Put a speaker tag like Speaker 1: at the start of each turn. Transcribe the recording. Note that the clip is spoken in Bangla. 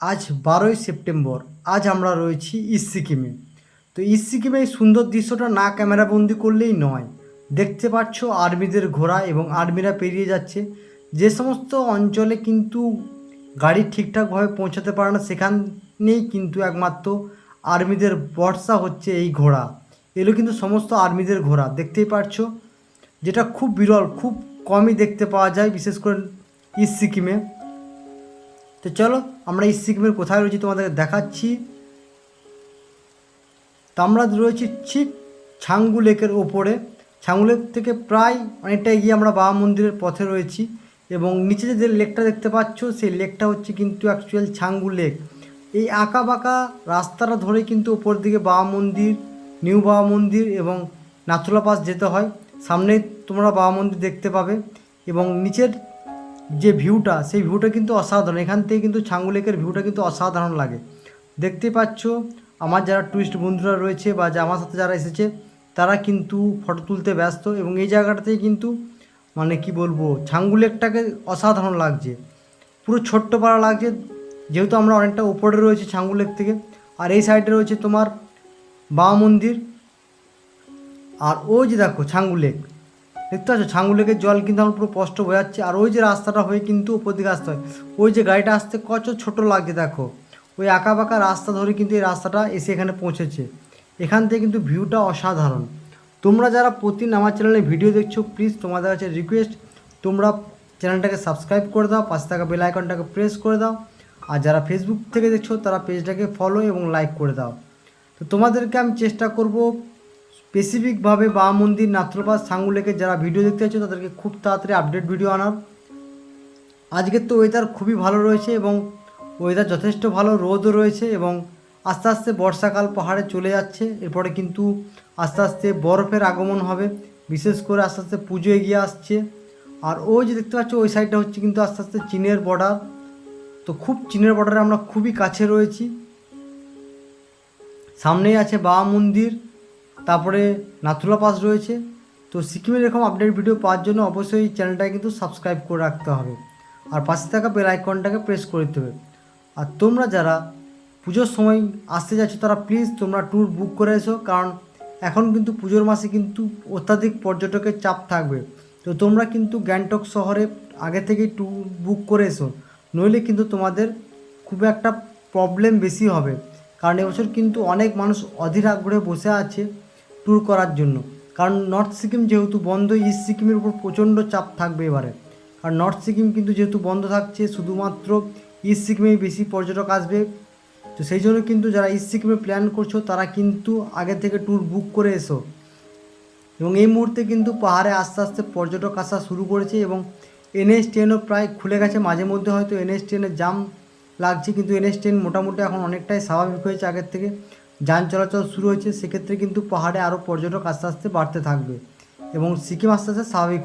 Speaker 1: আজ বারোই সেপ্টেম্বর, আজ আমরা রয়েছি ইস্ট সিকিমে। তো ইস্ট সিকিমে এই সুন্দর দৃশ্যটা না ক্যামেরাবন্দি করলেই নয়। দেখতে পাচ্ছ আর্মিদের ঘোড়া এবং আর্মিরা পেরিয়ে যাচ্ছে। যে সমস্ত অঞ্চলে কিন্তু গাড়ি ঠিকঠাকভাবে পৌঁছাতে পারে না, সেখানেই কিন্তু একমাত্র আর্মিদের বর্ষা হচ্ছে এই ঘোড়া। এগুলো কিন্তু সমস্ত আর্মিদের ঘোড়া। দেখতেই পারছ যেটা খুব বিরল, খুব কমই দেখতে পাওয়া যায়, বিশেষ করে ইস্ট সিকিমে। তো চলো, আমরা এই সিকিমের কোথায় রয়েছি তোমাদের দেখাচ্ছি। তো আমরা রয়েছি ঠিক ছাঙ্গু লেকের ওপরে। ছাঙ্গু লেক থেকে প্রায় অনেকটা এগিয়ে আমরা বাবা মন্দিরের পথে রয়েছি এবং নিচে যে লেকটা দেখতে পাচ্ছ, সেই লেকটা হচ্ছে কিন্তু অ্যাকচুয়াল ছাঙ্গু লেক। এই আঁকা বাঁকা রাস্তাটা ধরে কিন্তু ওপর দিকে বাবা মন্দির, নিউ বাবা মন্দির এবং নাথুলা পাস যেতে হয়। সামনে তোমরা বাবা মন্দির দেখতে পাবে এবং নিচের যে ভিউটা সেই ভিউটা কিন্তু অসাধারণ। এখান থেকে কিন্তু ছাঙ্গু লেকের ভিউটা কিন্তু অসাধারণ লাগে। দেখতে পাচ্ছ, আমার যারা টুরিস্ট বন্ধুরা রয়েছে বা যা আমার সাথে যারা এসেছে, তারা কিন্তু ফটো তুলতে ব্যস্ত এবং এই জায়গাটাতেই কিন্তু মানে কি বলব ছাঙ্গু লেকটাকে অসাধারণ লাগছে। পুরো ছোট্ট পাড়া লাগছে, যেহেতু আমরা অনেকটা উপরে রয়েছে ছাঙ্গু লেক থেকে, আর এই সাইডে রয়েছে তোমার বাবা মন্দির আর ওই যে দেখো ছাঙ্গু লেক দেখতে পাচ্ছ ছাঙ্গু লেকের জল কিন্তু আমার পুরো স্পষ্ট বোঝাচ্ছে আর ওই যে রাস্তাটা হয়ে কিন্তু উপর দিকে আসতে হয়। ওই যে গাড়িটা আসতে কত ছোট লাগছে দেখো। ওই আঁকা বাঁকা রাস্তা ধরে কিন্তু এই রাস্তাটা এসে এখানে পৌঁছেছে। এখান থেকে কিন্তু ভিউটা অসাধারণ। তোমরা যারা প্রতিদিন আমার চ্যানেলে ভিডিও দেখছ প্লিজ তোমাদের কাছে রিকোয়েস্ট তোমরা চ্যানেলটাকে সাবস্ক্রাইব করে দাও, পাশে থাকা বেল আইকনটাকে প্রেস করে দাও। আর যারা ফেসবুক থেকে দেখছ, তারা পেজটাকে ফলো এবং লাইক করে দাও। তো তোমাদেরকে আমি চেষ্টা করব স্পেসিফিকভাবে বাবা মন্দির নাত্রপাস সাঙ্গুলেকে যারা ভিডিও দেখতে চাইছো, তাদেরকে খুব তাড়াতাড়ি আপডেট ভিডিও আনার। আজকের তো ওয়েদার খুবই ভালো রয়েছে এবং ওয়েদার যথেষ্ট ভালো, রোদও রয়েছে এবং আস্তে আস্তে বর্ষাকাল পাহাড়ে চলে যাচ্ছে। এরপরে কিন্তু আস্তে আস্তে বরফের আগমন হবে, বিশেষ করে আস্তে আস্তে পুজো এগিয়ে আসছে। আর ওই যে দেখতে পাচ্ছ, ওই সাইডটা হচ্ছে কিন্তু আস্তে আস্তে চীনের বর্ডার তো খুব চীনের বর্ডারে আমরা খুবই কাছে রয়েছি। সামনেই আছে বাবা মন্দির তারপরে নাথুলা পাস রয়েছে। তো সিকিমের এরকম আপডেট ভিডিও পাওয়ার জন্য অবশ্যই চ্যানেলটাকে কিন্তু সাবস্ক্রাইব করে রাখতে হবে। আর পাশে থাকা বেল আইকনটাকে প্রেস করে দিতে হবে। আর তোমরা যারা পুজোর সময় আসতে যাচ্ছ, তারা প্লিজ তোমরা ট্যুর বুক করে এসো। কারণ এখন কিন্তু পুজোর মাসে কিন্তু অত্যাধিক পর্যটকের চাপ থাকবে। তো তোমরা কিন্তু গ্যাংটক শহরে আগে থেকেই ট্যুর বুক করে এসো। নইলে কিন্তু তোমাদের খুব একটা প্রবলেম বেশি হবে। কারণ এবছর কিন্তু অনেক মানুষ অধীর আগ্রহে বসে আছে। ট্যুর করার জন্য। কারণ নর্থ সিকিম যেহেতু বন্ধ, ইস্ট সিকিমের উপর প্রচণ্ড চাপ থাকবে এবারে। আর নর্থ সিকিম কিন্তু যেহেতু বন্ধ থাকছে, শুধুমাত্র ইস্ট সিকিমেই বেশি পর্যটক আসবে। তো সেই জন্য কিন্তু যারা ইস্ট সিকিমে প্ল্যান করছ, তারা কিন্তু আগে থেকে ট্যুর বুক করে এসো। এবং এই মুহূর্তে কিন্তু পাহাড়ে আস্তে আস্তে পর্যটক আসা শুরু করেছে এবং এনএস ট্রেনও প্রায় খুলে গেছে। মাঝে মধ্যে হয়তো এনএস ট্রেনের জাম লাগছে, কিন্তু এনএস ট্রেন মোটামুটি এখন অনেকটাই স্বাভাবিক হয়েছে আগের থেকে। যান চলাচল শুরু হয়েছে, সেক্ষেত্রে কিন্তু পাহাড়ে আরও পর্যটক আস্তে আস্তে বাড়তে থাকবে এবং সিকিম আস্তে আস্তে স্বাভাবিক